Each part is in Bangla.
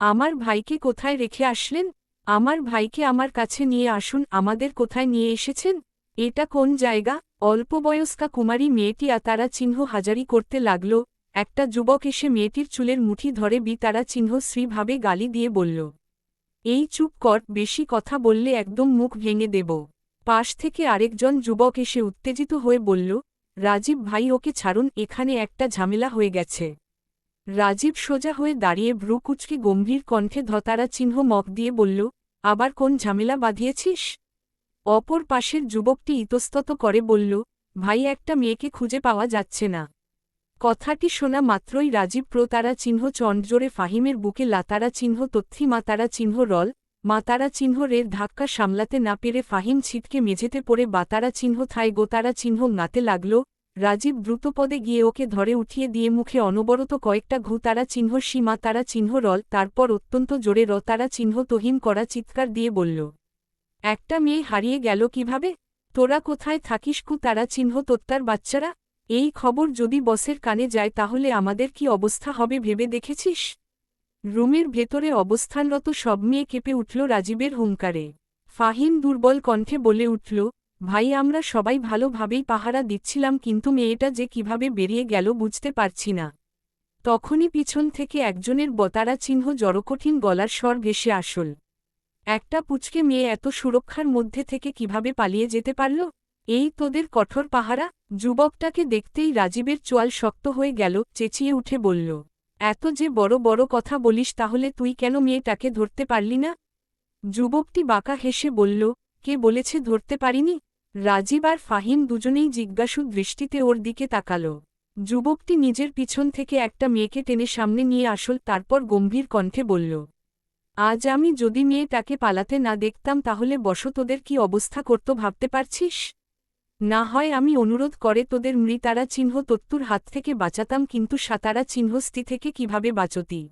আমার ভাইকে কোথায় রেখে আসলেন? আমার ভাইকে আমার কাছে নিয়ে আসুন, আমাদের কোথায় নিয়ে এসেছেন? এটা কোন জায়গা? অল্পবয়স্কা কুমারী মেয়েটি আতারা চিহ্ন হাজারি করতে লাগল। একটা যুবক এসে মেয়েটির চুলের মুঠি ধরে বি তারা চিহ্ন শ্রীভাবে গালি দিয়ে বলল, এই চুপ কর, বেশি কথা বললে একদম মুখ ভেঙে দেব। পাশ থেকে আরেকজন যুবক এসে উত্তেজিত হয়ে বলল, রাজীব ভাই, ওকে ছাড়ুন, এখানে একটা ঝামেলা হয়ে গেছে। রাজীব সোজা হয়ে দাঁড়িয়ে ভ্রুকুচকে গম্ভীর কণ্ঠে ধতারা চিহ্ন মক দিয়ে বলল, আবার কোন ঝামেলা বাঁধিয়েছিস? অপর পাশের যুবকটি ইতস্তত করে বলল, ভাই, একটা মেয়েকে খুঁজে পাওয়া যাচ্ছে না। কথাটি শোনা মাত্রই রাজীব প্রতারা চিহ্ন চণ্ডজোরে ফাহিমের বুকে লাতারা চিহ্ন তথ্যি মাতারা চিহ্ন রল, মাতারা চিহ্ন রের ধাক্কা সামলাতে না পেরে ফাহিম ছিটকে মেঝেতে পড়ে বাতারা চিহ্ন থায় গোতারা চিহ্ন নাতে লাগল রাজীব দ্রুতপদে গিয়ে ওকে ধরে উঠিয়ে দিয়ে মুখে অনবরত কয়েকটা ঘুতারা চিহ্ন সীমা, তারা চিহ্ন রল, তারপর অত্যন্ত জোরে রতারা চিহ্ন তহিম করা চিৎকার দিয়ে বলল, একটা মেয়ে হারিয়ে গেল কীভাবে? তোরা কোথায় থাকিস কু, তারা চিহ্ন তোত্তার বাচ্চারা? এই খবর যদি বসের কানে যায় তাহলে আমাদের কি অবস্থা হবে ভেবে দেখেছিস? রুমের ভেতরে অবস্থানরত সব মেয়ে কেঁপে উঠল রাজীবের হুঙ্কারে। ফাহিম দুর্বল কণ্ঠে বলে উঠল ভাই, আমরা সবাই ভালোভাবেই পাহারা দিচ্ছিলাম, কিন্তু মেয়েটা যে কীভাবে বেরিয়ে গেল বুঝতে পারছি না। তখনই পিছন থেকে একজনের বতারা চিহ্ন জড়কঠিন গলার স্বর ভেসে আসল। একটা পুচকে মেয়ে এত সুরক্ষার মধ্যে থেকে কীভাবে পালিয়ে যেতে পারল? এই তোদের কঠোর পাহারা? যুবকটাকে দেখতেই রাজীবের চোয়াল শক্ত হয়ে গেল, চেঁচিয়ে উঠে বলল, এত যে বড় বড় কথা বলিস, তাহলে তুই কেন মেয়েটাকে ধরতে পারলি না? যুবকটি বাঁকা হেসে বলল, কে বলেছে ধরতে পারিনি? রাজীব আর ফাহিম দুজনেই জিজ্ঞাসু দৃষ্টিতে ওর দিকে তাকাল। যুবকটি নিজের পিছন থেকে একটা মেয়েকে টেনে সামনে নিয়ে আসল, তারপর গম্ভীর কণ্ঠে বলল, আজ আমি যদি মেয়েটাকে পালাতে না দেখতাম তাহলে বস তোদের কি অবস্থা করত ভাবতে পারছিস? না হয় আমি অনুরোধ করে তোদের মৃতারা চিহ্ন তত্তুর হাত থেকে বাঁচাতাম, কিন্তু সাতারা চিহ্নস্তি থেকে কীভাবে বাঁচতি?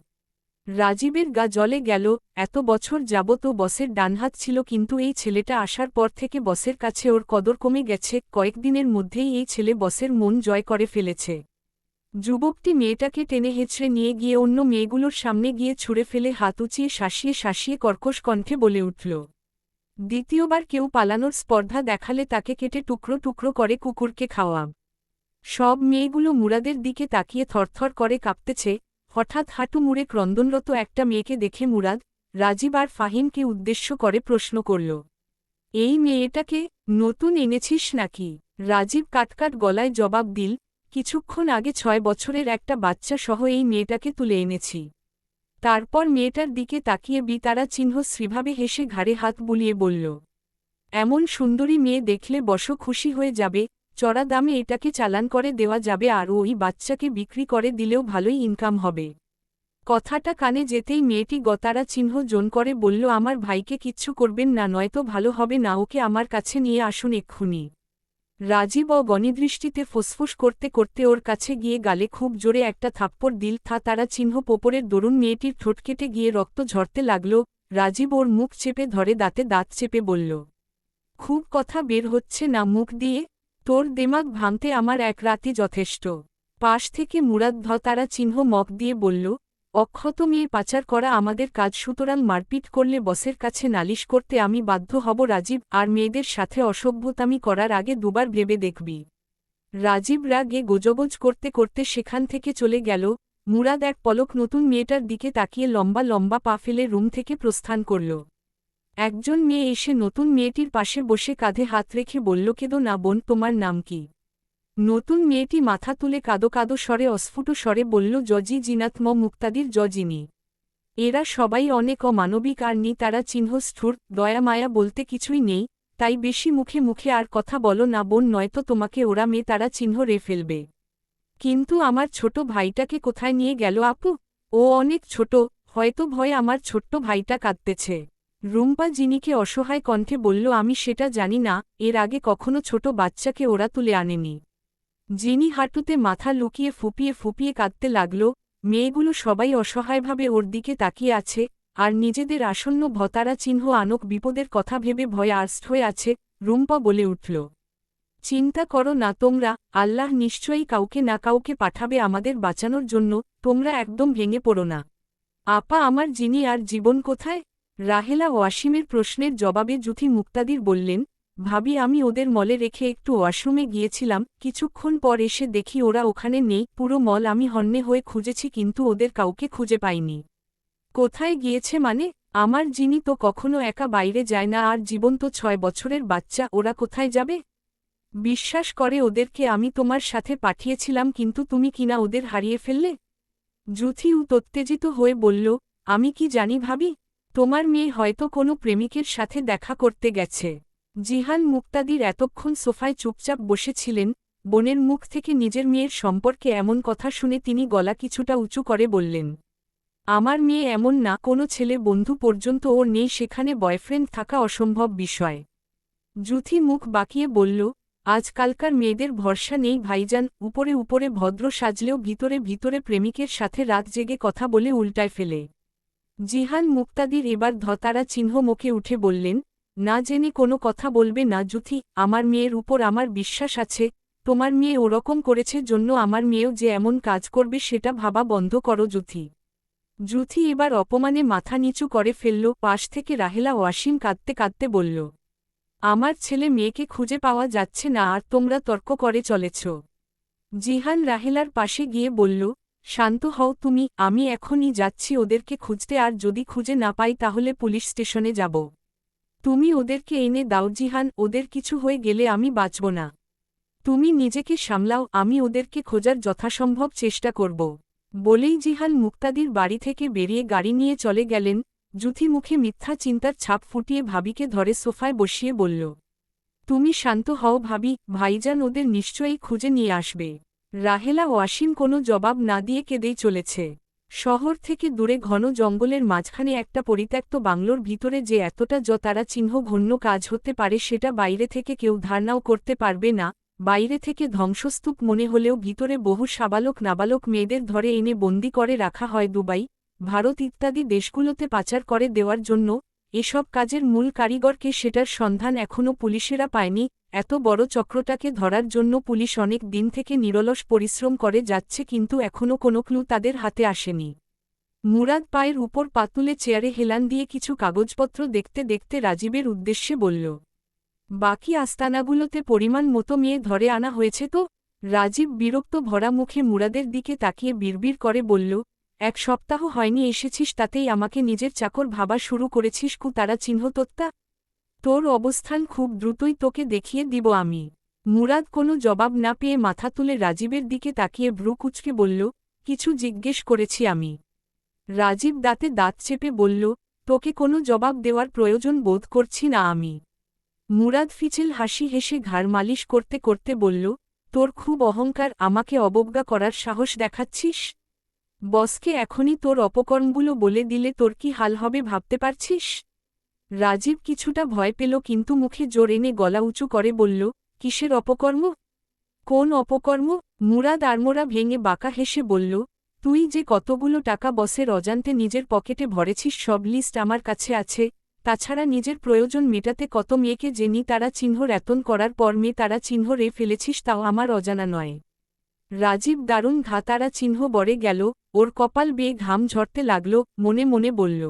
রাজীবের গা জলে গেল, এত বছর যাবত বসের ডানহাত ছিল কিন্তু এই ছেলেটা আসার পর থেকে বসের কাছে ওর কদর কমে গেছে, কয়েকদিনের মধ্যেই এই ছেলে বসের মন জয় করে ফেলেছে। যুবকটি মেয়েটাকে টেনে হেঁচড়ে নিয়ে গিয়ে অন্য মেয়েগুলোর সামনে গিয়ে ছুঁড়ে ফেলে হাত উঁচিয়ে শাসিয়ে শাসিয়ে কর্কশ কণ্ঠে বলে উঠল, দ্বিতীয়বার কেউ পালানোর স্পর্ধা দেখালে তাকে কেটে টুকরো টুকরো করে কুকুরকে খাওয়া সব মেয়েগুলো মুরাদের দিকে তাকিয়ে থরথর করে কাঁপতেছে হঠাৎ হাঁটু মুড়ে ক্রন্দনরত একটা মেয়েকে দেখে মুরাদ, রাজীব আর ফাহিমকে উদ্দেশ্য করে প্রশ্ন করল, এই মেয়েটাকে নতুন এনেছিস নাকি? রাজীব কাটকাট গলায় জবাব দিল, কিছুক্ষণ আগে ছয় বছরের একটা বাচ্চা সহ এই মেয়েটাকে তুলে এনেছি। তারপর মেয়েটার দিকে তাকিয়ে বি তারা চিহ্ন শ্রীভাবে হেসে ঘাড়ে হাত বুলিয়ে বলল, এমন সুন্দরী মেয়ে দেখলে বস খুশি হয়ে যাবে চড়া দামে এটাকে চালান করে দেওয়া যাবে আর ওই বাচ্চাকে বিক্রি করে দিলেও ভালোই ইনকাম হবে। কথাটা কানে যেতেই মেয়েটি গতারা চিহ্ন জোন করে বলল, আমার ভাইকে কিচ্ছু করবেন না, নয়তো ভালো হবে না, ওকে আমার কাছে নিয়ে আসুন এক্ষুনি। রাজীব ও গণিদৃষ্টিতে ফুসফুস করতে করতে ওর কাছে গিয়ে গালে খুব জোরে একটা থাপ্পড় দিল, থা তারা চিহ্ন পোপরের দরুন মেয়েটির ঠোঁট কেটে গিয়ে রক্ত ঝরতে লাগল। রাজীব ওর মুখ চেপে ধরে দাঁতে দাঁত চেপে বলল, খুব কথা বের হচ্ছে না মুখ দিয়ে? তোর দেমাগ ভাঙতে আমার এক রাতি যথেষ্ট। পাশ থেকে মুরাদ তারা চিহ্ন মক দিয়ে বলল, অক্ষত মেয়ে, পাচার করা আমাদের কাজ, সুতরাং মারপিট করলে বসের কাছে নালিশ করতে আমি বাধ্য হব রাজীব, আর মেয়েদের সাথে অসভ্যতামি করার আগে দুবার ভেবে দেখবি রাজীব রাগে গোজগোজ করতে করতে সেখান থেকে চলে গেল। মুরাদ এক পলক নতুন মেয়েটার দিকে তাকিয়ে লম্বা লম্বা পা ফেলে রুম থেকে প্রস্থান করল। একজন মেয়ে এসে নতুন মেয়েটির পাশে বসে কাঁধে হাত রেখে বলল, কেদো না বোন, তোমার নাম কি? নতুন মেয়েটি মাথা তুলে কাদো কাদো স্বরে, অস্ফুট স্বরে বলল, জজি জিনাত ম মুক্তাদির জজিনী এরা সবাই অনেক অমানবিক আর নি তারা চিহ্ন স্থূর দয়া মায়া বলতে কিছুই নেই, তাই বেশি মুখে মুখে আর কথা বলো না বোন, নয়তো তোমাকে ওরা মেয়ে, তারা চিহ্ন রে ফেলবে। কিন্তু আমার ছোট ভাইটাকে কোথায় নিয়ে গেল আপু? ও অনেক ছোট, হয়তো ভয় আমার ছোট্ট ভাইটা কাঁদতেছে। রুম্পা জিনিকে অসহায় কণ্ঠে বলল, আমি সেটা জানি না, এর আগে কখনো ছোট বাচ্চাকে ওরা তুলে আনেনি জিনি হাঁটুতে মাথা লুকিয়ে ফুপিয়ে ফুপিয়ে কাঁদতে লাগল, মেয়েগুলো সবাই অসহায়ভাবে ওর দিকে তাকিয়ে আছে, আর নিজেদের আসন্ন ভতারা চিহ্ন আনক বিপদের কথা ভেবে ভয় আর্স্ট হয়ে আছে রুম্পা বলে উঠল। চিন্তা করো না তোমরা, আল্লাহ নিশ্চয়ই কাউকে না কাউকে পাঠাবে আমাদের বাঁচানোর জন্য, তোমরা একদম ভেঙে পড়ো না। আপা, আমার জিনি আর জীবন কোথায়? রাহেলা ওয়াসিমের প্রশ্নের জবাবে জুথি মুক্তাদির বললেন, ভাবি, আমি ওদের মলে রেখে একটু ওয়াশরুমে গিয়েছিলাম, কিছুক্ষণ পর এসে দেখি ওরা ওখানে নেই, পুরো মল আমি হন্যে হয়ে খুঁজেছি কিন্তু ওদের কাউকে খুঁজে পাইনি। কোথায় গিয়েছে মানে? আমার যিনি তো কখনো একা বাইরে যায় না, আর জীবন তো ছয় বছরের বাচ্চা, ওরা কোথায় যাবে? বিশ্বাস করে ওদেরকে আমি তোমার সাথে পাঠিয়েছিলাম কিন্তু তুমি কিনা ওদের হারিয়ে ফেললে? জুথি উত্তেজিত হয়ে বলল, আমি কি জানি ভাবি? তোমার মেয়ে হয়তো কোনো প্রেমিকের সাথে দেখা করতে গেছে। জিহান মুক্তাদির এতক্ষণ সোফায় চুপচাপ বসেছিলেন, বোনের মুখ থেকে নিজের মেয়ের সম্পর্কে এমন কথা শুনে তিনি গলা কিছুটা উঁচু করে বললেন, আমার মেয়ে এমন না, কোনো ছেলে বন্ধু পর্যন্ত ওর নেই, সেখানে বয়ফ্রেন্ড থাকা অসম্ভব বিষয় জুথি মুখ বাকিয়ে বলল আজকালকার মেয়েদের ভরসা নেই ভাইজান, উপরে উপরে ভদ্র সাজলেও ভিতরে ভিতরে প্রেমিকের সাথে রাত জেগে কথা বলে উল্টায় ফেলে। জিহান মুক্তাদির এবার ধতারা চিহ্ন মুখে উঠে বললেন, না জেনে কোনো কথা বলবে না জুথি, আমার মেয়ের উপর আমার বিশ্বাস আছে, তোমার মেয়ে ওরকম করেছে জন্য আমার মেয়েও যে এমন কাজ করবে সেটা ভাবা বন্ধ করো জুথি। জুথি এবার অপমানে মাথা নিচু করে ফেলল, পাশ থেকে রাহেলা ওয়াসিম কাঁদতে কাঁদতে বলল, আমার ছেলে মেয়েকে খুঁজে পাওয়া যাচ্ছে না, আর তোমরা তর্ক করে চলেছ। জিহান রাহেলার পাশে গিয়ে বলল শান্ত হও তুমি, আমি এখনই যাচ্ছি ওদেরকে খুঁজতে আর যদি খুঁজে না পাই তাহলে পুলিশ স্টেশনে যাব। তুমি ওদেরকে এনে দাও জিহান, ওদের কিছু হয়ে গেলে আমি বাঁচব না। তুমি নিজেকে সামলাও, আমি ওদেরকে খোঁজার যথাসম্ভব চেষ্টা করব। বলেই জিহান মুক্তাদির বাড়ি থেকে বেরিয়ে গাড়ি নিয়ে চলে গেলেন জুথি মুখে মিথ্যা চিন্তার ছাপ ফুটিয়ে ভাবিকে ধরে সোফায় বসিয়ে বলল, তুমি শান্ত হও ভাবি, ভাইজান ওদের নিশ্চয়ই খুঁজে নিয়ে আসবে। রাহেলা ওয়াসিম কোনো জবাব না দিয়ে কেঁদেই চলেছে। শহর থেকে দূরে ঘন জঙ্গলের মাঝখানে একটা পরিত্যক্ত বাংলোর ভিতরে যে এতটা য তারা চিহ্ন ঘন্য কাজ হতে পারে সেটা বাইরে থেকে কেউ ধারণাও করতে পারবে না, বাইরে থেকে ধ্বংসস্তূপ মনে হলেও ভিতরে বহু সাবালক নাবালক মেয়েদের ধরে এনে বন্দি করে রাখা হয় দুবাই, ভারত ইত্যাদি দেশগুলোতে পাচার করে দেওয়ার জন্য এসব কাজের মূল কারিগরকে সেটার সন্ধান এখনও পুলিশেরা পায়নি, এত বড় চক্রটাকে ধরার জন্য পুলিশ অনেক দিন থেকে নিরলস পরিশ্রম করে যাচ্ছে কিন্তু এখনও কোনো ক্লু তাদের হাতে আসেনি। মুরাদ পায়ের উপর পাতুলে চেয়ারে হেলান দিয়ে কিছু কাগজপত্র দেখতে দেখতে রাজীবের উদ্দেশ্যে বলল, বাকি আস্তানাগুলোতে পরিমাণ মতো মেয়ে ধরে আনা হয়েছে তো? রাজীব বিরক্ত ভরা মুখে মুরাদের দিকে তাকিয়ে বিড়বিড় করে বলল এক সপ্তাহ হয়নি এসেছিস তাতেই আমাকে নিজের চাকর ভাবা শুরু করেছিস কু তারা চিহ্নতত্তা। তোর অবস্থান খুব দ্রুতই তোকে দেখিয়ে দিব আমি। মুরাদ কোনো জবাব না পেয়ে মাথা তুলে রাজীবের দিকে তাকিয়ে ভ্রু কুচকে বলল, কিছু জিজ্ঞেস করেছি আমি। রাজীব দাঁতে দাঁত চেপে বলল, তোকে কোনো জবাব দেওয়ার প্রয়োজন বোধ করছি না আমি। মুরাদ ফিচেল হাসি হেসে ঘাড় মালিশ করতে করতে বলল, তোর খুব অহংকার আমাকে অবজ্ঞা করার সাহস দেখাচ্ছিস? বসকে এখনই তোর অপকর্মগুলো বলে দিলে তোর কি হাল হবে ভাবতে পারছিস? রাজীব কিছুটা ভয় পেল কিন্তু মুখে জোর এনে গলা উঁচু করে বলল, কিসের অপকর্ম? কোন অপকর্ম? মুরাদ আড়মোড়া ভেঙে বাঁকা হেসে বলল, তুই যে কতগুলো টাকা বসের অজান্তে নিজের পকেটে ভরেছিস সব লিস্ট আমার কাছে আছে, তাছাড়া নিজের প্রয়োজন মেটাতে কত মেয়েকে জেনি তারা চিহ্ন রেতন করার পর মেয়ে তারা চিহ্ন রে ফেলেছিস তাও আমার অজানা নয়। রাজীব দারুণ ঘাতারা চিহ্ন বড়ে গেল, ওর কপাল বেয়ে ঘাম ঝরতে লাগল, মনে মনে বলল,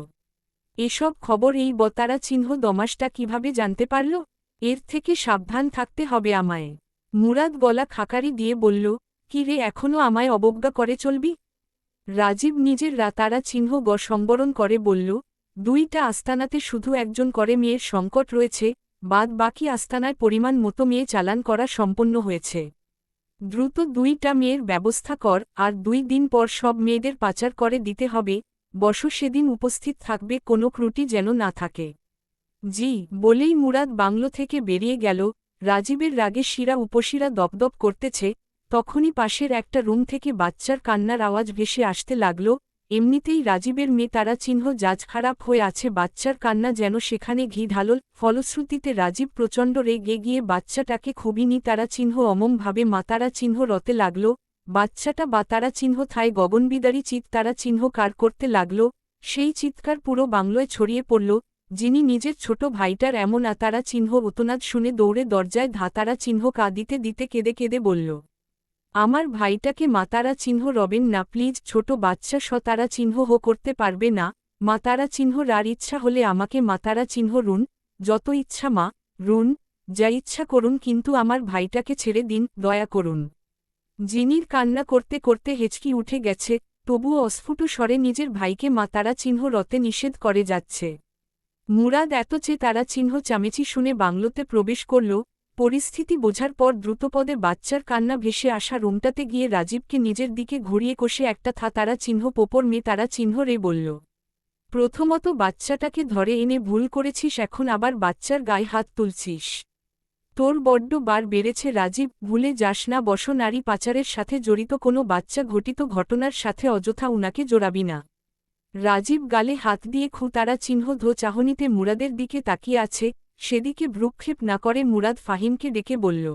এসব খবর এই বতারা চিহ্ন দমাসটা কীভাবে জানতে পারল? এর থেকে সাবধান থাকতে হবে আমায়। মুরাদ গলা খাকারি দিয়ে বলল, কি রে এখনও আমায় অবজ্ঞা করে চলবি? রাজীব নিজের রাতারা চিহ্ন গ সম্বরণ করে বলল, দুইটা আস্তানাতে শুধু একজন করে মেয়ের সংকট রয়েছে, বাদ বাকি আস্তানায় পরিমাণ মতো মেয়ে চালান করা সম্পন্ন হয়েছে। দ্রুত দুইটা মেয়ের ব্যবস্থা কর, আর দুই দিন পর সব মেয়েদের পাচার করে দিতে হবে, বস সেদিন উপস্থিত থাকবে, কোনো ক্রুটি যেন না থাকে। জি, বলেই মুরাদ বাংলো থেকে বেরিয়ে গেল, রাজীবের রাগে শিরা উপশিরা দপদপ করতেছে, তখনই পাশের একটা রুম থেকে বাচ্চার কান্নার আওয়াজ ভেসে আসতে লাগল এমনিতেই রাজীবের মেয়ে তারা চিহ্ন জাজ খারাপ হয়ে আছে, বাচ্চার কান্না যেন সেখানে ঘি ঢালল। ফলশ্রুতিতে রাজীব প্রচণ্ড রেগে গিয়ে বাচ্চাটাকে খুবিনি, তারা চিহ্ন অমমভাবে মাতারা চিহ্ন রতে লাগল। বাচ্চাটা বা তারা চিহ্ন থায় গগনবিদারী চিৎ তারা চিহ্ন কার করতে লাগল। সেই চিৎকার পুরো বাংলোয় ছড়িয়ে পড়ল। যিনি নিজের ছোট ভাইটার এমন আতারা চিহ্ন ওতনাদ শুনে দৌড়ে দরজায় ধাতারা চিহ্ন কাঁদিতে দিতে কেঁদে কেঁদে বলল আমার ভাইটাকে মাতারা চিহ্ন রবেন না, প্লিজ, ছোট বাচ্চা সতারা চিহ্ন হো করতে পারবে না। মাতারা চিহ্ন রার ইচ্ছা হলে আমাকে মাতারা চিহ্ন রুন, যত ইচ্ছা মা, রুন, যা ইচ্ছা করুন, কিন্তু আমার ভাইটাকে ছেড়ে দিন, দয়া করুন। জিনির কান্না করতে করতে হেঁচকি উঠে গেছে, তবুও অস্ফুট স্বরে নিজের ভাইকে মাতারা চিহ্ন রতে নিষেধ করে যাচ্ছে। মুরাদ এত চেয়ে তারা চিহ্ন চামেচি শুনে বাংলোতে প্রবেশ করল পরিস্থিতি বোঝার পর দ্রুতপদে বাচ্চার কান্না ভেসে আসা রুমটাতে গিয়ে রাজীবকে নিজের দিকে ঘুরিয়ে কষে একটা থা, তারা চিহ্ন, পোপর মেয়ে, তারা চিহ্ন রে বলল। প্রথমত বাচ্চাটাকে ধরে এনে ভুল করেছিস, এখন আবার বাচ্চার গায়ে হাত তুলছিস। তোর বড্ড বার বেড়েছে রাজীব, ভুলে যাস না, বস, নারী পাচারের সাথে জড়িত কোনো বাচ্চা ঘটিত ঘটনার সাথে অযথা উনাকে জোড়াবি না। রাজীব গালে হাত দিয়ে খু, তারা চিহ্ন ধো, চাহনিতে মুরাদের দিকে তাকিয়ে আছে সেদিকে ভ্রুক্ষেপ না করে মুরাদ ফাহিমকে ডেকে বলল,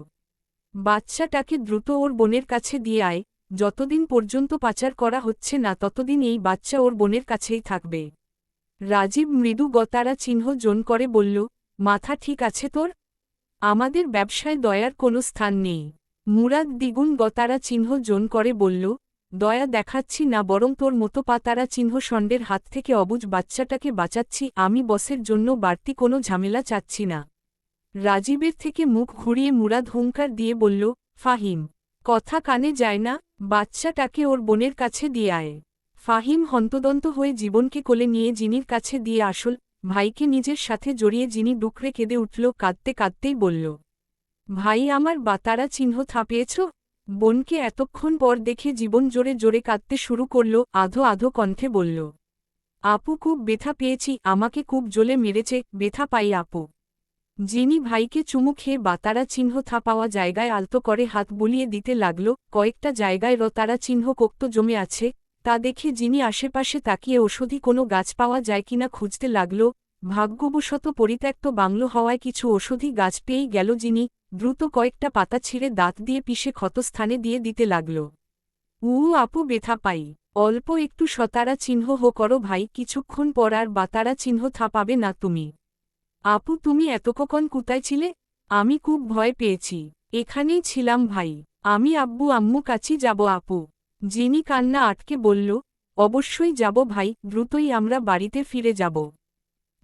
বাচ্চাটাকে দ্রুত ওর বোনের কাছে দিয়ে আয়, যতদিন পর্যন্ত পাচার করা হচ্ছে না ততদিন এই বাচ্চা ওর বোনের কাছেই থাকবে। রাজীব মৃদু গতারা চিহ্ন জোন করে বলল, মাথা ঠিক আছে তোর? আমাদের ব্যবসায় দয়ার কোনো স্থান নেই। মুরাদ দ্বিগুণ গতারা চিহ্ন জোন করে বলল দয়া দেখাচ্ছি না বরং তোর মতো পাতারা চিহ্ন ষণ্ডের হাত থেকে অবুজ বাচ্চাটাকে বাঁচাচ্ছি, আমি বসের জন্য বাড়তি কোনো ঝামেলা চাচ্ছি না। রাজীবের থেকে মুখ ঘুরিয়ে মুরাদ হুঙ্কার দিয়ে বলল, ফাহিম, কথা কানে যায় না, বাচ্চাটাকে ওর বোনের কাছে দিয়ে আয়। ফাহিম হন্তদন্ত হয়ে জীবনকে কোলে নিয়ে জিনির কাছে দিয়ে আসল ভাইকে নিজের সাথে জড়িয়ে যিনি ডুকরে কেঁদে উঠল, কাঁদতে কাঁদতেই বলল, ভাই, আমার বাতারা চিহ্ন থাপিয়েছ বোনকে এতক্ষণ পর দেখে জীবন জোরে জোরে কাঁদতে শুরু করল, আধো আধো কণ্ঠে বলল, আপু, খুব বেথা পেয়েছি, আমাকে খুব জ্বলে মেরেছে বেথা পাই আপু। যিনি ভাইকে চুমু খেয়ে বাতারা চিহ্ন থাপাওয়া জায়গায় আলতো করে হাত বুলিয়ে দিতে লাগল, কয়েকটা জায়গায় রতারা চিহ্ন কোক্ত জমে আছে, তা দেখে যিনি আশেপাশে তাকিয়ে ওষুধি কোনো গাছ পাওয়া যায় কিনা খুঁজতে লাগল, ভাগ্যবশত পরিত্যক্ত বাংলো হওয়ায় কিছু ওষুধি গাছ পেয়েই গেল যিনি দ্রুত কয়েকটা পাতা ছিঁড়ে দাঁত দিয়ে পিষে ক্ষতস্থানে দিয়ে দিতে লাগল। উ আপু বেথা পাই। অল্প একটু সতারা চিহ্ন হো করো ভাই, কিছুক্ষণ পর আর বাতারা চিহ্ন থাপাবে না তুমি। আপু, তুমি এতকক্ষণ কুতায় ছিলে? আমি খুব ভয় পেয়েছি। এখানেই ছিলাম ভাই। আমি আব্বু আম্মু কাছি যাব, আপু। যিনি কান্না আটকে বলল, অবশ্যই যাব ভাই, দ্রুতই আমরা বাড়িতে ফিরে যাব।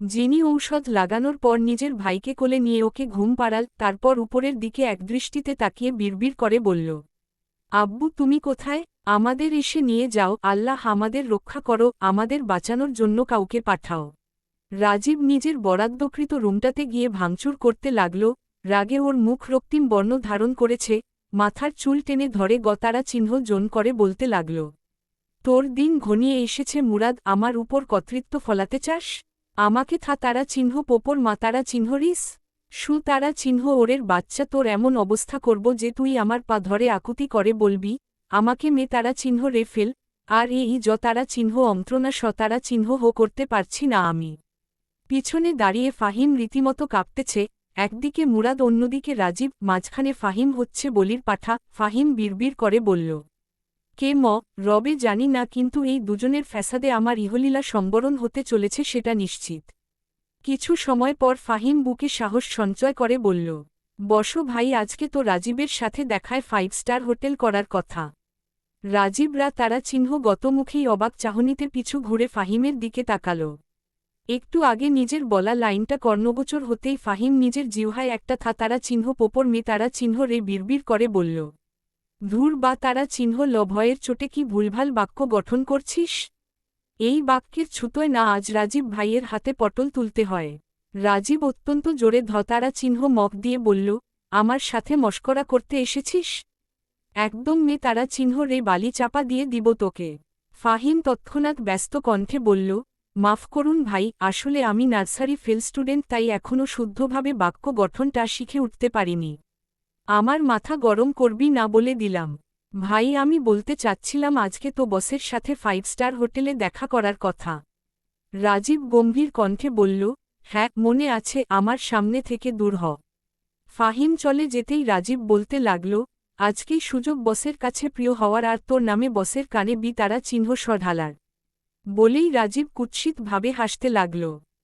যিনি ঔষধ লাগানোর পর নিজের ভাইকে কোলে নিয়ে ওকে ঘুম পাড়াল, তারপর উপরের দিকে একদৃষ্টিতে তাকিয়ে বিড়বিড় করে বলল, আব্বু, তুমি কোথায়? আমাদের এসে নিয়ে যাও, আল্লাহ আমাদের রক্ষা করো, আমাদের বাঁচানোর জন্য কাউকে পাঠাও। রাজীব নিজের বরাদ্দকৃত রুমটাতে গিয়ে ভাঙচুর করতে লাগল, রাগে ওর মুখ রক্তিম বর্ণ ধারণ করেছে, মাথার চুল টেনে ধরে গতারা চিহ্ন জোন করে বলতে লাগল, তোর দিন ঘনিয়ে এসেছে মুরাদ, আমার উপর কর্তৃত্ব ফলাতে চাস? আমাকে থা তারা চিহ্ন পোপর মাতারা চিহ্ন রিস। সু তারা চিহ্ন ওরের বাচ্চা তোর এমন অবস্থা করব যে তুই আমার পা ধরে আকুতি করে বলবি, আমাকে মে তারা চিহ্ন রে ফেল, আর এই য তারা চিহ্ন অন্ত্রণা সতারা চিহ্ন হো করতে পারছি না আমি। পিছনে দাঁড়িয়ে ফাহিম রীতিমতো কাঁপতেছে, একদিকে মুরাদ অন্যদিকে রাজীব, মাঝখানে ফাহিম হচ্ছে বলির পাঠা, ফাহিম বিড়বিড় করে বলল কে ম, রবে জানি না, কিন্তু এই দুজনের ফ্যাসাদে আমার ইহলীলা সম্বরণ হতে চলেছে সেটা নিশ্চিত। কিছু সময় পর ফাহিম বুকে সাহস সঞ্চয় করে বলল, বসো ভাই, আজকে তো রাজীবের সাথে দেখায় ফাইভ স্টার হোটেল করার কথা। রাজীবরা তারা চিহ্ন গতমুখেই অবাক চাহনিতে পিছু ঘুরে ফাহিমের দিকে তাকাল। একটু আগে নিজের বলা লাইনটা কর্ণগোচর হতেই ফাহিম নিজের জিহ্বায় একটা থা তারা চিহ্ন পোপর মে তারা চিহ্ন রে বিড়বিড় করে বলল ধূর বা তারা চিহ্ন লভয়ের চোটে কি ভুলভাল বাক্য গঠন করছিস? এই বাক্যের ছুতোয় না আজ রাজীব ভাইয়ের হাতে পটল তুলতে হয়। রাজীব অত্যন্ত জোরে ধতারা চিহ্ন মগ দিয়ে বলল, আমার সাথে মস্করা করতে এসেছিস? একদম মে তারা চিহ্ন রে বালি চাপা দিয়ে দিব তোকে। ফাহিম তৎক্ষণাৎ ব্যস্ত কণ্ঠে বলল, মাফ করুন ভাই, আসলে আমি নার্সারি ফেল স্টুডেন্ট তাই এখনও শুদ্ধভাবে বাক্য গঠনটা শিখে উঠতে পারিনি। আমার মাথা গরম করবি না বলে দিলাম। ভাই, আমি বলতে চাচ্ছিলাম আজকে তো বসের সাথে ফাইভ স্টার হোটেলে দেখা করার কথা। রাজীব গম্ভীর কণ্ঠে বলল হ্যাঁ মনে আছে, আমার সামনে থেকে দূর হ। ফাহিম চলে যেতেই রাজীব বলতে লাগল, আজকেই সুযোগ বসের কাছে প্রিয় হওয়ার আর তোর নামে বসের কানে বি তারা চিহ্ন সঢালার। বলেই রাজীব কুৎসিতভাবে হাসতে লাগল।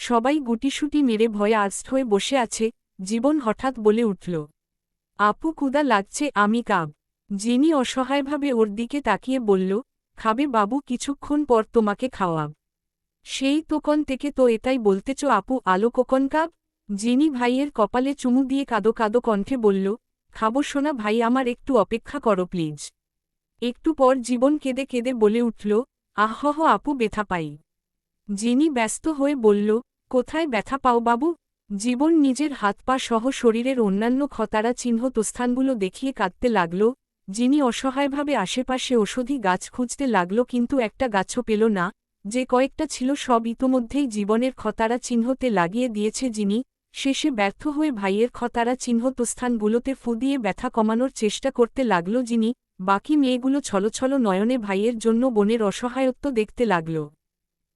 সবাই গুটিসুটি মেরে ভয়ে আস্ত হয়ে বসে আছে, জীবন হঠাৎ বলে উঠল। আপু কুদা লাগছে, আমি কাব। যিনি অসহায়ভাবে ওর দিকে তাকিয়ে বলল, খাবে বাবু, কিছুক্ষণ পর তোমাকে খাওয়াব। সেই তোকন থেকে তো এটাই বলতেছ আপু, আলো কোকন কাব? যিনি ভাইয়ের কপালে চুমু দিয়ে কাদো কাদো কণ্ঠে বলল, খাব শোনা ভাই, আমার একটু অপেক্ষা করো, প্লিজ। একটু পর জীবন কেঁদে কেঁদে বলে উঠল আহহ আপু, ব্যথা পাই। যিনি ব্যস্ত হয়ে বলল, কোথায় ব্যথা পাও বাবু? জীবন নিজের হাত পা সহ শরীরের অন্যান্য খতারা চিহ্ন তোস্থানগুলো দেখিয়ে কাঁদতে লাগল, যিনি অসহায়ভাবে আশেপাশে ওষুধি গাছ খুঁজতে লাগল কিন্তু একটা গাছও পেল না, যে কয়েকটা ছিল সব ইতোমধ্যেই জীবনের খতারা চিহ্নতে লাগিয়ে দিয়েছে যিনি, শেষে ব্যর্থ হয়ে ভাইয়ের খতারা চিহ্ন তোস্থানগুলোতে ফু দিয়ে ব্যথা কমানোর চেষ্টা করতে লাগল যিনি, বাকি মেয়েগুলো ছলছল নয়নে ভাইয়ের জন্য বোনের অসহায়ত্ব দেখতে লাগল।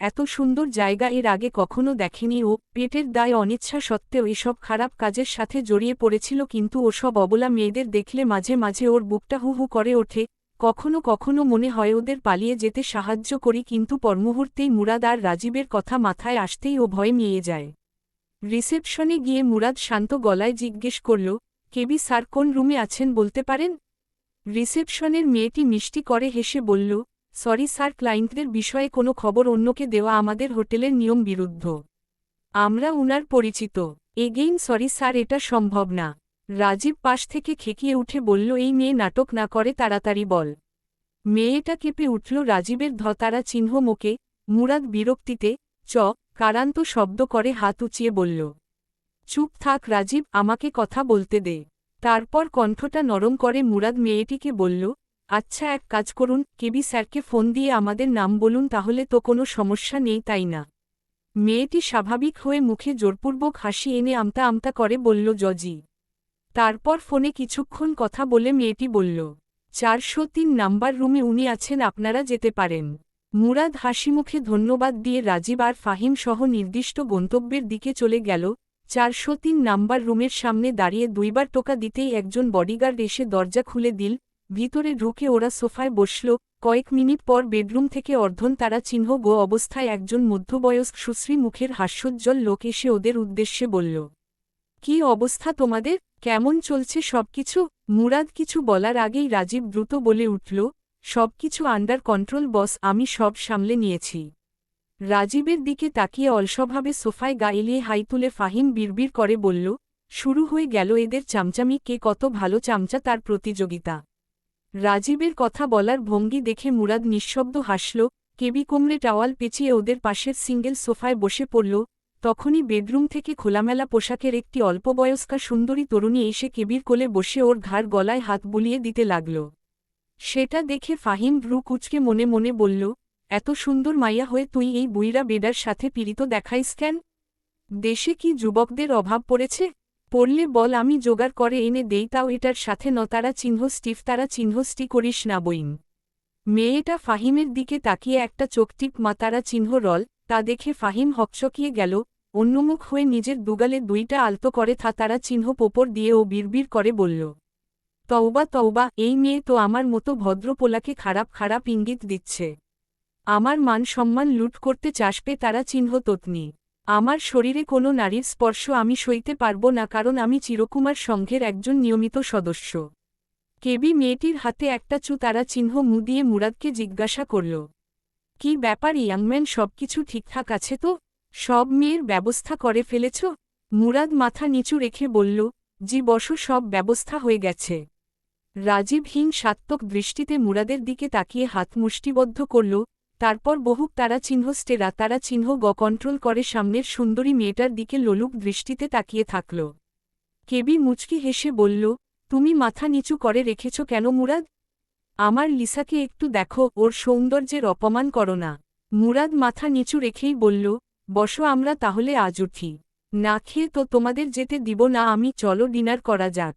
এত সুন্দর জায়গা এর আগে কখনো দেখেনি ও, পেটের দায় অনিচ্ছা সত্ত্বেও এসব খারাপ কাজের সাথে জড়িয়ে পড়েছিল কিন্তু ওসব অবলা মেয়েদের দেখলে মাঝে মাঝে ওর বুকটা হু হু করে ওঠে, কখনো কখনো মনে হয় ওদের পালিয়ে যেতে সাহায্য করি কিন্তু পরমুহূর্তেই মুরাদ আর রাজীবের কথা মাথায় আসতেই ও ভয় নিয়ে যায়। রিসেপশনে গিয়ে মুরাদ শান্ত গলায় জিজ্ঞেস করল কেবি স্যার কোন রুমে আছেন বলতে পারেন? রিসেপশনের মেয়েটি মিষ্টি করে হেসে বলল সরি স্যার, ক্লায়েন্টদের বিষয়ে কোনো খবর অন্যকে দেওয়া আমাদের হোটেলের নিয়ম বিরুদ্ধ। আমরা উনার পরিচিত। এগেইন, সরি স্যার, এটা সম্ভব না। রাজীব পাশ থেকে খেকিয়ে উঠে বলল, এই মেয়ে নাটক না করে তাড়াতাড়ি বল। মেয়েটা কেঁপে উঠল রাজীবের ধতারা চিহ্ন মোকে মুরাদ বিরক্তিতে চ, কারান্ত শব্দ করে হাত উঁচিয়ে বলল, চুপ থাক রাজীব, আমাকে কথা বলতে দে। তারপর কণ্ঠটা নরম করে মুরাদ মেয়েটিকে বলল আচ্ছা এক কাজ করুন, কেবি স্যারকে ফোন দিয়ে আমাদের নাম বলুন, তাহলে তো কোনো সমস্যা নেই, তাই না? মেয়েটি স্বাভাবিক হয়ে মুখে জোরপূর্বক হাসি এনে আমতা আমতা করে বলল, জজি। তারপর ফোনে কিছুক্ষণ কথা বলে মেয়েটি বলল, চারশো তিন নাম্বার রুমে উনি আছেন, আপনারা যেতে পারেন। মুরাদ হাসিমুখে ধন্যবাদ দিয়ে রাজীব আর ফাহিম সহ নির্দিষ্ট গন্তব্যের দিকে চলে গেল। চারশো তিন নাম্বার রুমের সামনে দাঁড়িয়ে দুইবার টোকা দিতেই একজন বডিগার্ড এসে দরজা খুলে দিল। ভিতরে ঢুকে ওরা সোফায় বসল। কয়েক মিনিট পর বেডরুম থেকে অর্ধন তারা চিহ্ন গো অবস্থায় একজন মধ্যবয়স্ক সুশ্রী মুখের হাস্যোজ্জ্বল লোক এসে ওদের উদ্দেশ্যে বলল, কি অবস্থা তোমাদের? কেমন চলছে সবকিছু? মুরাদ কিছু বলার আগেই রাজীব দ্রুত বলে উঠল, সবকিছু আন্ডার কন্ট্রোল বস আমি সব সামলে নিয়েছি। রাজীবের দিকে তাকিয়ে অলসভাবে সোফায় গা এলিয়ে হাই তুলে ফাহিম বিড়বিড় করে বলল, শুরু হয়ে গেল এদের চামচামি, কে কত ভালো চামচা তার প্রতিযোগিতা। রাজীবের কথা বলার ভঙ্গি দেখে মুরাদ নিঃশব্দ হাসল, কেবি কোমরে টাওয়াল পেঁচিয়ে ওদের পাশের সিঙ্গেল সোফায় বসে পড়ল, তখনই বেডরুম থেকে খোলামেলা পোশাকের একটি অল্পবয়স্কা সুন্দরী তরুণী এসে কেবির কোলে বসে ওর ঘাড় গলায় হাত বুলিয়ে দিতে লাগল। সেটা দেখে ফাহিম ভ্রু কুচকে মনে মনে বলল, এত সুন্দর মাইয়া হয়ে তুই এই বুইরা বেডার সাথে পীড়িত দেখাইস কেন? দেশে কি যুবকদের অভাব পড়েছে? পড়লে বল আমি জোগাড় করে এনে দেই, তাও এটার সাথে নতারা চিহ্ন স্টিফ, তারা চিহ্ন স্টি করিস না বইন। মেয়েটা ফাহিমের দিকে তাকিয়ে একটা চোখটিপ মাতারা চিহ্ন রল, তা দেখে ফাহিম হকচকিয়ে গেল, অন্যমুখ হয়ে নিজের দুগালে দুইটা আলতো করে থা তারা চিহ্ন পোপর দিয়ে ও বিড়বিড় করে বলল, তওবা তওবা, এই মেয়ে তো আমার মতো ভদ্র পোলাকে খারাপ খারাপ ইঙ্গিত দিচ্ছে। আমার মান সম্মান লুট করতে চাষবে তারা চিহ্ন ততনি। আমার শরীরে কোনো নারীর স্পর্শ আমি সইতে পারব না কারণ আমি চিরকুমার সংঘের একজন নিয়মিত সদস্য। কেবি মেয়েটির হাতে একটা চু তারা চিহ্ন মু দিয়ে মুরাদকে জিজ্ঞাসা করল, কি ব্যাপার ইয়াংম্যান, সবকিছু ঠিকঠাক আছে তো? সব মেয়ের ব্যবস্থা করে ফেলেছ? মুরাদ মাথা নিচু রেখে বলল, জি বস, সব ব্যবস্থা হয়ে গেছে। রাজীব হিংসাত্মক দৃষ্টিতে মুরাদের দিকে তাকিয়ে হাত মুষ্টিবদ্ধ করল তারপর বহুক তারা চিহ্ন স্টেরা তারা চিহ্ন গ কন্ট্রোল করে সামনের সুন্দরী মেয়েটার দিকে লোলুক দৃষ্টিতে তাকিয়ে থাকল। কেবি মুচকি হেসে বলল, তুমি মাথা নিচু করে রেখেছ কেন মুরাদ? আমার লিসাকে একটু দেখো, ওর সৌন্দর্যের অপমান করো না। মুরাদ মাথা নিচু রেখেই বলল, বসো আমরা তাহলে আজ উঠি। না খেয়ে তো তোমাদের যেতে দিব না, আমি চলো ডিনার করা যাক।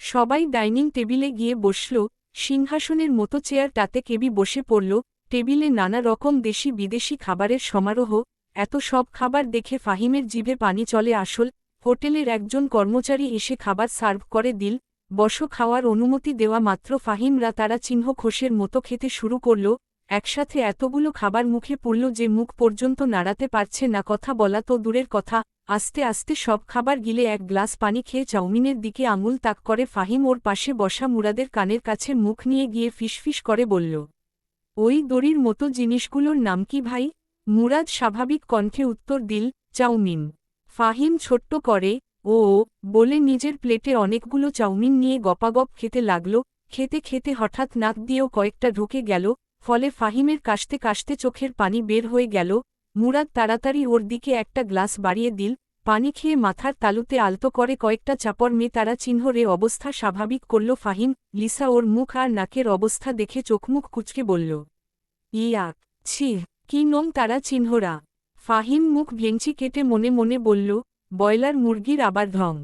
সবাই ডাইনিং টেবিলে গিয়ে বসল, সিংহাসনের মতো চেয়ারটাতে কেবি বসে পড়ল টেবিলে নানা রকম দেশি বিদেশি খাবারের সমারোহ, এত সব খাবার দেখে ফাহিমের জিভে পানি চলে আসল। হোটেলের একজন কর্মচারী এসে খাবার সার্ভ করে দিল। বস খাওয়ার অনুমতি দেওয়া মাত্র ফাহিমরা তারা চিহ্ন খোসের মতো খেতে শুরু করল। একসাথে এতগুলো খাবার মুখে পড়ল যে মুখ পর্যন্ত নাড়াতে পারছে না। কথা বলা তো দূরের কথা। আস্তে আস্তে সব খাবার গিলে এক গ্লাস পানি খেয়ে চাউমিনের দিকে আঙুল তাক করে ফাহিম ওর পাশে বসা মুরাদের কানের কাছে মুখ নিয়ে গিয়ে ফিসফিস করে বলল ওই দড়ির মতো জিনিসগুলোর নাম কি ভাই? মুরাদ স্বাভাবিক কণ্ঠে উত্তর দিল, চাউমিন। ফাহিম ছোট্ট করে, ও বলে নিজের প্লেটে অনেকগুলো চাউমিন নিয়ে গপাগপ খেতে লাগল, খেতে খেতে হঠাৎ নাক দিয়েও কয়েকটা ঢুকে গেল, ফলে ফাহিমের কাশতে কাশতে চোখের পানি বের হয়ে গেল। মুরাদ তাড়াতাড়ি ওর দিকে একটা গ্লাস বাড়িয়ে দিল পানি খেয়ে মাথার তালুতে আলতো করে কয়েকটা চাপর মেয়ে তারা চিহ্ন রে অবস্থা স্বাভাবিক করল ফাহিম, লিসা ওর মুখ আর নাকের অবস্থা দেখে চোখমুখ কুচকে বলল ইয়াক ছি, কি নোম তারা চিহ্নরা। ফাহিম মুখ ভেঙচি কেটে মনে মনে বলল বয়লার মুরগির আবার ঢং।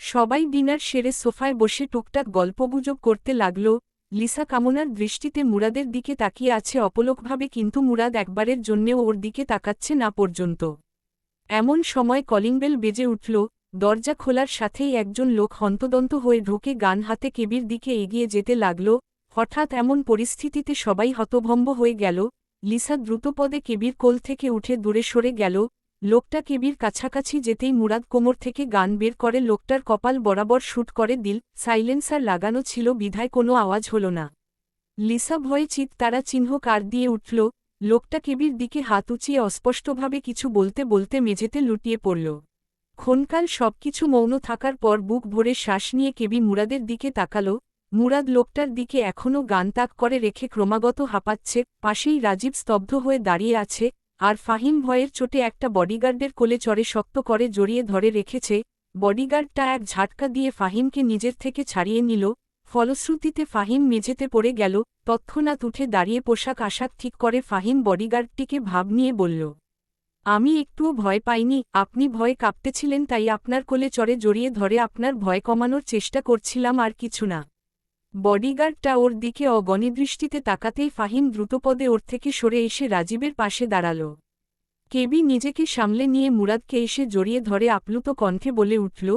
সবাই ডিনার সেরে সোফায় বসে টুকটাক গল্পগুজব করতে লাগল, লিসা কামনার দৃষ্টিতে মুরাদের দিকে তাকিয়ে আছে অপলোকভাবে কিন্তু মুরাদ একবারের জন্যেও ওর দিকে তাকাচ্ছে না পর্যন্ত। এমন সময় কলিংবেল বেজে উঠল, দরজা খোলার সাথেই একজন লোক হন্তদন্ত হয়ে ঢুকে গান হাতে কেবির দিকে এগিয়ে যেতে লাগল, হঠাৎ এমন পরিস্থিতিতে সবাই হতভম্ব হয়ে গেল, লিসা দ্রুতপদে কেবির কোল থেকে উঠে দূরে সরে গেল, লোকটা কেবির কাছাকাছি যেতেই মুরাদ কোমর থেকে গান বের করে লোকটার কপাল বরাবর শ্যুট করে দিল, সাইলেন্সার লাগানো ছিল বিধায় কোনো আওয়াজ হল না। লিসা ভয়ে চিত তারা চিহ্ন কার দিয়ে উঠল লোকটা কেবির দিকে হাত উঁচিয়ে অস্পষ্টভাবে কিছু বলতে বলতে মেঝেতে লুটিয়ে পড়ল। ক্ষণকাল সবকিছু মৌন থাকার পর বুক ভরে শ্বাস নিয়ে কেবি মুরাদের দিকে তাকালো। মুরাদ লোকটার দিকে এখনও গান তাক করে রেখে ক্রমাগত হাঁপাচ্ছে, পাশেই রাজীব স্তব্ধ হয়ে দাঁড়িয়ে আছে আর ফাহিম ভয়ের চোটে একটা বডিগার্ডের কোলে চড়ে শক্ত করে জড়িয়ে ধরে রেখেছে। বডিগার্ডটা এক ঝাটকা দিয়ে ফাহিমকে নিজের থেকে ছাড়িয়ে নিল। ফলশ্রুতিতে ফাহিম মেঝেতে পড়ে গেল, তৎক্ষণাৎ উঠে দাঁড়িয়ে পোশাক আশাক ঠিক করে ফাহিম বডিগার্ডটিকে ভাব নিয়ে বলল, আমি একটুও ভয় পাইনি, আপনি ভয়ে কাঁপতেছিলেন তাই আপনার কোলে চড়ে জড়িয়ে ধরে আপনার ভয় কমানোর চেষ্টা করছিলাম আর কিছু না। বডিগার্ডটা ওর দিকে অগণিদৃষ্টিতে তাকাতেই ফাহিম দ্রুতপদে ওর থেকে সরে এসে রাজীবের পাশে দাঁড়াল। কেবি নিজেকে সামলে নিয়ে মুরাদকে এসে জড়িয়ে ধরে আপ্লুত কণ্ঠে বলে উঠল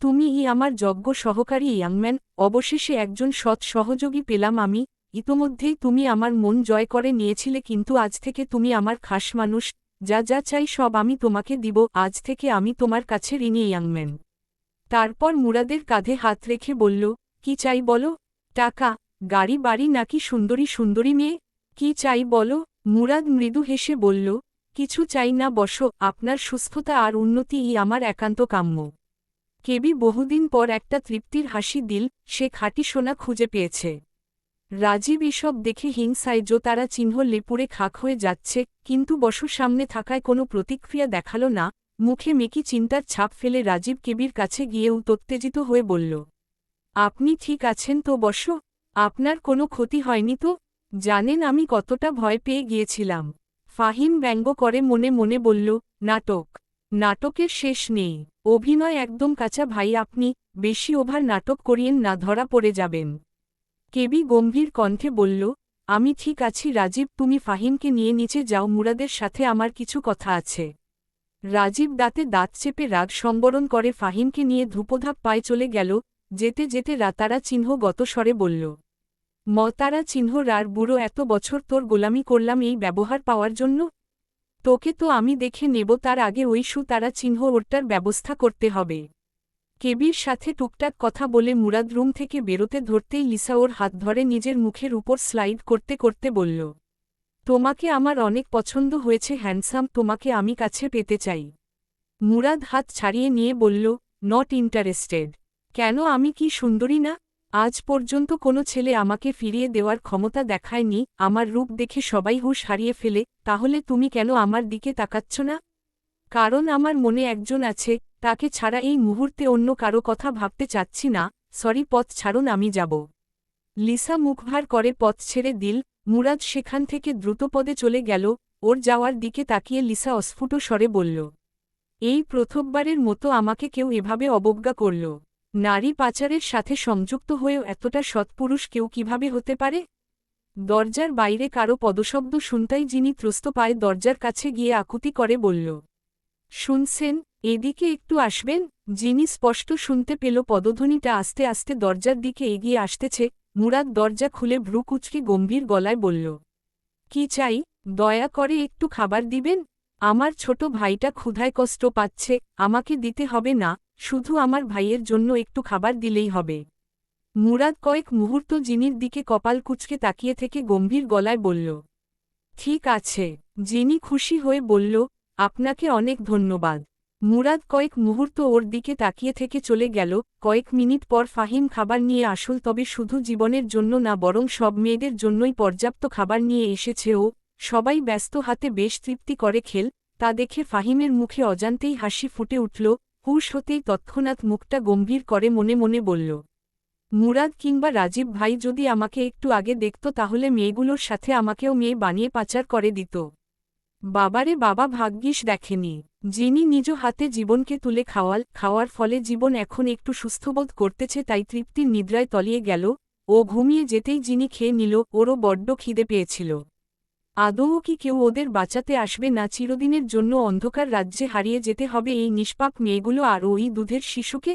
তুমি ই আমার যজ্ঞ সহকারী ইয়াংম্যান অবশেষে একজন সৎ সহযোগী পেলাম আমি। ইতোমধ্যেই তুমি আমার মন জয় করে নিয়েছিলে, কিন্তু আজ থেকে তুমি আমার খাস মানুষ। যা যা চাই সব আমি তোমাকে দিব। আজ থেকে আমি তোমার কাছে ঋণী ইয়াংম্যান তারপর মুরাদের কাঁধে হাত রেখে বলল, কি চাই বলো? টাকা? গাড়ি, বাড়ি নাকি সুন্দরী সুন্দরী মেয়ে? কি চাই বলো? মুরাদ মৃদু হেসে বলল, কিছু চাই না, বসো। আপনার সুস্থতা আর উন্নতি ই আমার একান্ত কাম্য। কেবি বহুদিন পর একটা তৃপ্তির হাসি দিল, সে খাঁটি সোনা খুঁজে পেয়েছে। রাজীব এসব দেখে হিংসায় জো তারা চিহ্ন লেপুড়ে খাক হয়ে যাচ্ছে, কিন্তু বসুর সামনে থাকায় কোনো প্রতিক্রিয়া দেখাল না, মুখে মেকি চিন্তার ছাপ ফেলে রাজীব কেবির কাছে গিয়ে উত্তেজিত হয়ে বলল, আপনি ঠিক আছেন তো বস? আপনার কোনো ক্ষতি হয়নি তো? জানেন আমি কতটা ভয় পেয়ে গিয়েছিলাম। ফাহিম ব্যঙ্গ করে মনে মনে বলল, নাটক। নাটকের শেষ নেই। অভিনয় একদম কাঁচা ভাই, আপনি বেশি ওভার নাটক করিয়েন না, ধরা পড়ে যাবেন। কেবি গম্ভীর কণ্ঠে বলল, আমি ঠিক আছি রাজীব, তুমি ফাহিমকে নিয়ে নিচে যাও, মুরাদের সাথে আমার কিছু কথা আছে। রাজীব দাঁতে দাঁত চেপে রাগ সম্বরণ করে ফাহিমকে নিয়ে ধূপধাপ পায়ে চলে গেল, যেতে যেতে রাতারা চিহ্ন গত স্বরে বলল, মতারা চিহ্ন রার বুড়ো, এত বছর তোর গোলামি করলাম এই ব্যবহার পাওয়ার জন্য? তোকে তো আমি দেখে নেব, তার আগে ওই সু তারা চিহ্ন ওরটার ব্যবস্থা করতে হবে। কেবির সাথে টুকটাক কথা বলে মুরাদ রুম থেকে বেরোতে ধরতেই লিসা ওর হাত ধরে নিজের মুখের উপর স্লাইড করতে করতে বলল, তোমাকে আমার অনেক পছন্দ হয়েছে, হ্যান্ডসাম, তোমাকে আমি কাছে পেতে চাই। মুরাদ হাত ছাড়িয়ে নিয়ে বলল নট ইন্টারেস্টেড কেন, আমি কি সুন্দরী না? আজ পর্যন্ত কোনো ছেলে আমাকে ফিরিয়ে দেওয়ার ক্ষমতা দেখায়নি, আমার রূপ দেখে সবাই হুশ হারিয়ে ফেলে, তাহলে তুমি কেন আমার দিকে তাকাচ্ছ না? কারণ আমার মনে একজন আছে, তাকে ছাড়া এই মুহূর্তে অন্য কারও কথা ভাবতে চাচ্ছি না, সরি পথ ছাড়ুন আমি যাব। লিসা মুখভার করে পথ ছেড়ে দিল, মুরাদ সেখান থেকে দ্রুতপদে চলে গেল, ওর যাওয়ার দিকে তাকিয়ে লিসা অস্ফুট স্বরে বলল, এই প্রথমবারের মতো আমাকে কেউ এভাবে অবজ্ঞা করল। নারী পাচারের সাথে সংযুক্ত হয়েও এতটা সৎপুরুষ কেউ কীভাবে হতে পারে? দরজার বাইরে কারও পদশব্দ শুনতাই যিনি ত্রস্ত পায়ে দরজার কাছে গিয়ে আকুতি করে বলল, শুনছেন, এদিকে একটু আসবেন? যিনি স্পষ্ট শুনতে পেল পদধ্বনিটা আস্তে আস্তে দরজার দিকে এগিয়ে আসতেছে। মুরাদ দরজা খুলে ভ্রু কুচকে গম্ভীর গলায় বলল, কি চাই? দয়া করে একটু খাবার দিবেন? আমার ছোট ভাইটা ক্ষুধায় কষ্ট পাচ্ছে, আমাকে দিতে হবে না। শুধু আমার ভাইয়ের জন্য একটু খাবার দিলেই হবে। মুরাদ কয়েক মুহূর্ত জিনির দিকে কপাল কুচকে তাকিয়ে থেকে গম্ভীর গলায় বলল, ঠিক আছে। জিনি খুশি হয়ে বলল, আপনাকে অনেক ধন্যবাদ। মুরাদ কয়েক মুহূর্ত ওর দিকে তাকিয়ে থেকে চলে গেল। কয়েক মিনিট পর ফাহিম খাবার নিয়ে আসল, তবে শুধু জীবনের জন্য না, বরং সব মেয়েদের জন্যই পর্যাপ্ত খাবার নিয়ে এসেছে ও সবাই ব্যস্ত হাতে বেশ তৃপ্তি করে খেল। তা দেখে ফাহিমের মুখে অজান্তেই হাসি ফুটে উঠল হুশ হতেই তৎক্ষণাৎ মুখটা গম্ভীর করে মনে মনে বলল, মুরাদ কিংবা রাজীব ভাই যদি আমাকে একটু আগে দেখত তাহলে মেয়েগুলোর সাথে আমাকেও মেয়ে বানিয়ে পাচার করে দিত। বাবারে বাবা ভাগ্যিস দেখেনি, যিনি নিজ হাতে জীবনকে তুলে খাওয়াল, খাওয়ার ফলে জীবন এখন একটু সুস্থবোধ করতেছে তাই তৃপ্তির নিদ্রায় তলিয়ে গেল ও ঘুমিয়ে যেতেই যিনি খেয়ে নিল ওরও বড্ড খিদে পেয়েছিল। আদৌ কি কেউ ওদের বাঁচাতে আসবে না? চিরদিনের জন্য অন্ধকার রাজ্যে হারিয়ে যেতে হবে এই নিষ্পাক মেয়েগুলো আর ওই দুধের শিশুকে?